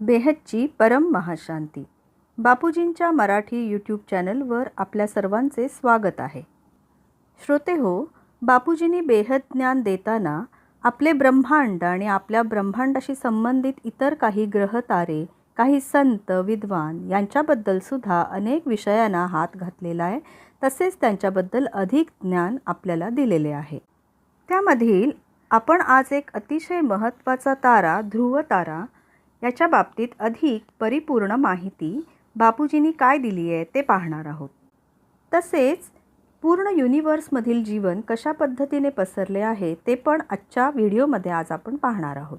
बेहदची परम महाशांती. बापूजींच्या मराठी यूट्यूब चॅनलवर आपल्या सर्वांचे स्वागत आहे. श्रोते हो बापूजींनी बेहद ज्ञान देताना आपले ब्रह्मांड आणि आपल्या ब्रह्मांडाशी संबंधित इतर काही ग्रह तारे काही संत विद्वान यांच्याबद्दलसुद्धा अनेक विषयांना हात घातलेला आहे तसेच त्यांच्याबद्दल अधिक ज्ञान आपल्याला दिलेले आहे. त्यामधील आपण आज एक अतिशय महत्त्वाचा तारा ध्रुव तारा याच्या बाबतीत अधिक परिपूर्ण माहिती बापूजींनी काय दिली आहे ते पाहणार आहोत. तसेच पूर्ण युनिवर्समधील जीवन कशा पद्धतीने पसरले आहे ते पण आजच्या व्हिडिओमध्ये आज आपण पाहणार आहोत.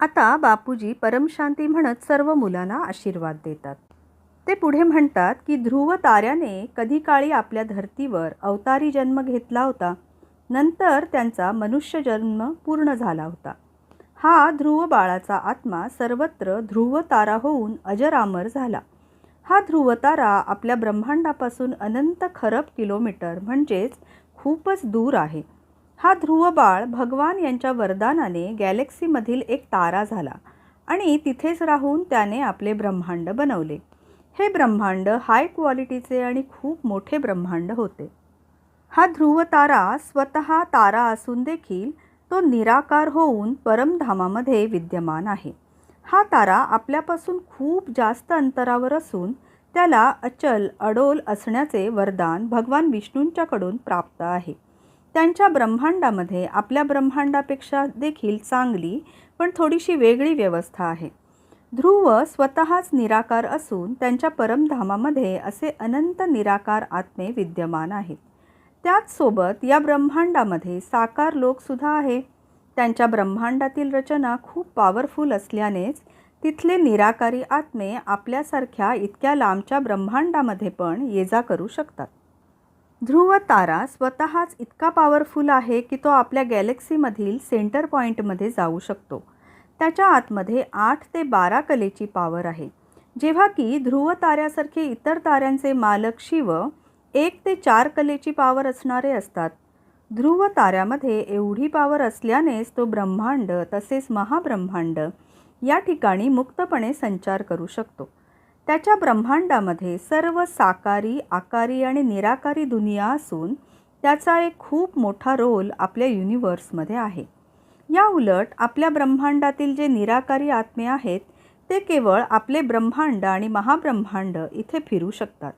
आता बापूजी परमशांती म्हणत सर्व मुलांना आशीर्वाद देतात. ते पुढे म्हणतात की ध्रुव ताऱ्याने कधी काळी आपल्या धर्तीवर अवतारी जन्म घेतला होता. नंतर त्यांचा मनुष्य जन्म पूर्ण झाला होता. हा ध्रुव बाळाचा आत्मा सर्वत्र ध्रुवतारा होऊन अजरामर झाला. हा ध्रुवतारा आपल्या ब्रह्मांडापासून अनंत खरब किलोमीटर म्हणजेच खूपच दूर आहे. हा ध्रुव बाळ भगवान यांच्या वरदानाने गॅलेक्सीमधील एक तारा झाला आणि तिथेच राहून त्याने आपले ब्रह्मांड बनवले. हे ब्रह्मांड हाय क्वालिटीचे आणि खूप मोठे ब्रह्मांड होते. हा ध्रुव तारा स्वतः तारा असून देखील तो निराकार होऊन परमधामामध्ये विद्यमान आहे. हा तारा आपल्यापासून खूप जास्त अंतरावर असून त्याला अचल अडोल असण्याचे वरदान भगवान विष्णूंच्याकडून प्राप्त आहे. त्यांच्या ब्रह्मांडामध्ये आपल्या ब्रह्मांडापेक्षा देखील चांगली पण थोडीशी वेगळी व्यवस्था आहे. ध्रुव स्वतःच निराकार असून त्यांच्या परमधामामध्ये असे अनंत निराकार आत्मे विद्यमान आहेत. त्याचसोबत या ब्रह्मांडामध्ये साकार लोकसुद्धा आहे. त्यांच्या ब्रह्मांडातील रचना खूप पॉवरफुल असल्यानेच तिथले निराकारी आत्मे आपल्यासारख्या इतक्या लांबच्या ब्रह्मांडामध्ये पण ये जा करू शकतात. ध्रुव तारा स्वतःच इतका पॉवरफुल आहे की तो आपल्या गॅलेक्सीमधील सेंटर पॉईंटमध्ये जाऊ शकतो. त्याच्या आतमध्ये आठ ते बारा कलेची पॉवर आहे. जेव्हा की ध्रुव ताऱ्यासारखे इतर ताऱ्यांचे मालक शिव एक ते चार कलेची पावर असणारे असतात. ध्रुव ताऱ्यामध्ये एवढी पावर असल्यानेच तो ब्रह्मांड तसेच महाब्रह्मांड या ठिकाणी मुक्तपणे संचार करू शकतो. त्याच्या ब्रह्मांडामध्ये सर्व साकारी आकारी आणि निराकारी दुनिया असून त्याचा एक खूप मोठा रोल आपल्या युनिवर्समध्ये आहे. या उलट आपल्या ब्रह्मांडातील जे निराकारी आत्मे आहेत ते केवळ आपले ब्रह्मांड आणि महाब्रह्मांड इथे फिरू शकतात.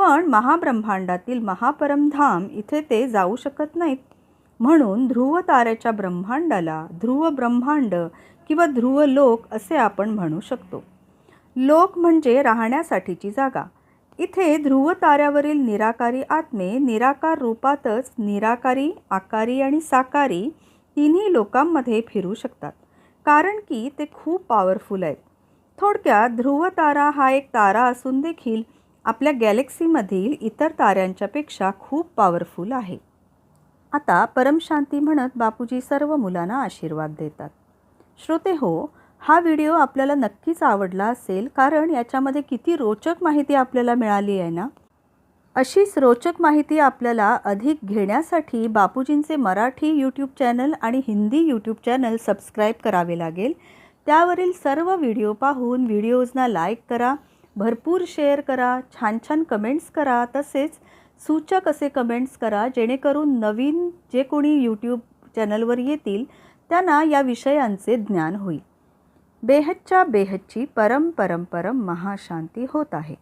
पण महाब्रह्मांडातील महापरमधाम इथे ते जाऊ शकत नाहीत. म्हणून ध्रुव ताऱ्याच्या ब्रह्मांडाला ध्रुव ब्रह्मांड किंवा ध्रुव लोक असे आपण म्हणू शकतो. लोक म्हणजे राहण्यासाठीची जागा. इथे ध्रुव ताऱ्यावरील निराकारी आत्मे निराकार रूपातच निराकारी आकारी आणि साकारी तिन्ही लोकांमध्ये फिरू शकतात. कारण की ते खूप पॉवरफुल आहेत. थोडक्यात ध्रुव तारा हा एक तारा असून देखील आपल्या गॅलेक्सीमधील इतर ताऱ्यांच्यापेक्षा खूप पॉवरफुल आहे. आता परमशांती म्हणत बापूजी सर्व मुलांना आशीर्वाद देतात. श्रोते हो हा व्हिडिओ आपल्याला नक्कीच आवडला असेल कारण याच्यामध्ये किती रोचक माहिती आपल्याला मिळाली आहे ना? अशीच रोचक माहिती आपल्याला अधिक घेण्यासाठी बापूजींचे मराठी यूट्यूब चॅनल आणि हिंदी यूट्यूब चॅनल सबस्क्राईब करावे लागेल. त्यावरील सर्व व्हिडिओ पाहून व्हिडिओजना लाईक करा. भरपूर शेअर करा छान छान कमेंट्स करा तसेच सूचक असे कमेंट्स करा जेणेकरून नवीन जे कोणी यूट्यूब चॅनलवर येतील त्यांना या विषयांचे ज्ञान होईल. बेहच्च्या बेहच्ची परम परम परम महाशांती होत आहे.